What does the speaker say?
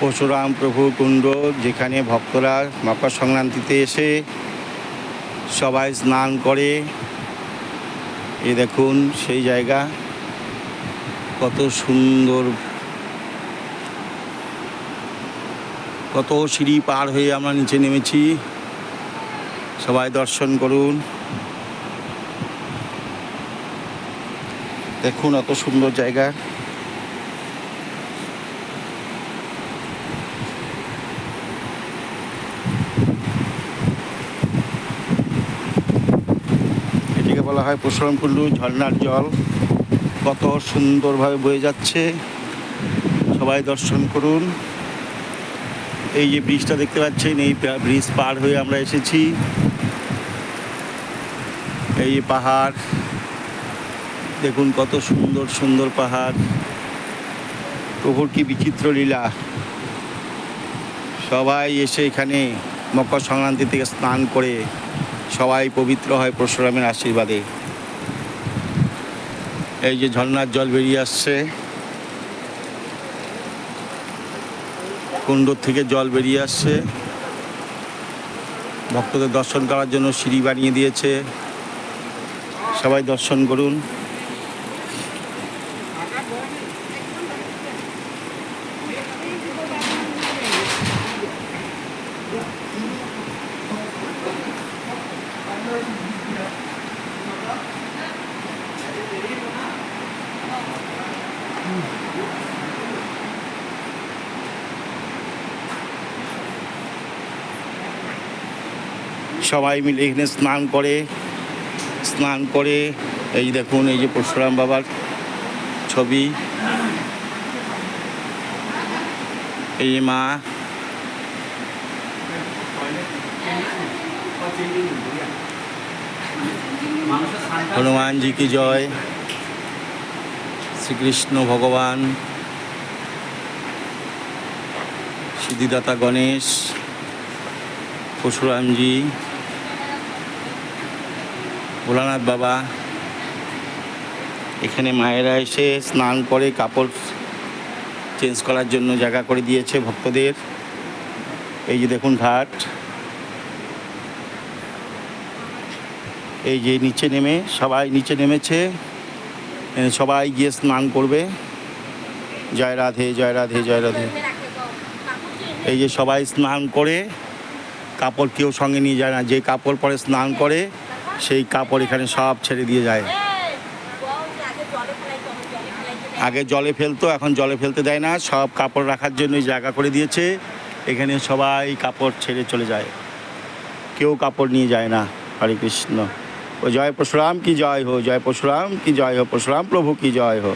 পরশুরাম প্রভু কুণ্ড, যেখানে ভক্তরা মকর সংক্রান্তিতে এসে সবাই স্নান করে। এ দেখুন সেই জায়গা, কত সুন্দর, কত সিঁড়ি পার হয়ে আমরা নিচে নেমেছি। সবাই দর্শন করুন। দেখুন অত সুন্দর জায়গা। বলা হয় পরশুরামকুণ্ডু ঝর্ণার জল। কত সুন্দরভাবে বয়ে যাচ্ছে। সবাই দর্শন করুন। এই যে ব্রিজটা দেখতে পাচ্ছেন, এই ব্রিজ পার হয়ে আমরা এসেছি। এই যে পাহাড়, দেখুন কত সুন্দর সুন্দর পাহাড়। প্রভুর কি বিচিত্র লীলা। সবাই এসে এখানে মকর সংক্রান্তি থেকে স্নান করে সবাই পবিত্র হয় পরশুরামের আশীর্বাদে। এই যে ঝর্ণার জল বেরিয়ে আসছে। কুণ্ডর থেকে জল বেরিয়ে আসছে। ভক্তদের দর্শন করার জন্য সিঁড়ি বানিয়ে দিয়েছে। সবাই দর্শন করুন। সবাই মিলে এখানে স্নান করে স্নান করে, এই দেখুন, এই যে পরশুরাম বাবার ছবি। এই মা। হনুমান জি কি জয়। শ্রীকৃষ্ণ ভগবান। সিদ্ধিদাতা গণেশ, পরশুরামজি। ভোলানাথ বাবা। এখানে মায়েরা এসে স্নান করে, কাপড় চেঞ্জ করার জন্য জায়গা করে দিয়েছে ভক্তদের। এই যে দেখুন ঘাট। এই যে নিচে নেমে, সবাই নিচে নেমেছে। সবাই গিয়ে স্নান করবে। জয় রাধে জয় রাধে জয় রাধে। এই যে সবাই স্নান করে, কাপড় কেউ সঙ্গে নিয়ে যায় না। যে কাপড় পরে স্নান করে সেই কাপড় এখানে সব ছেড়ে দিয়ে যায়। আগে জলে ফেলতো, এখন জলে ফেলতে দেয় না। সব কাপড় রাখার জন্যই জায়গা করে দিয়েছে। এখানে সবাই কাপড় ছেড়ে চলে যায়। কেউ কাপড় নিয়ে যায় না। হরে কৃষ্ণ। ও জয় পরশুরাম, কি জয় হো, জয় পরশুরাম, কি জয় হো, পরশুরাম প্রভু, কি জয় হো।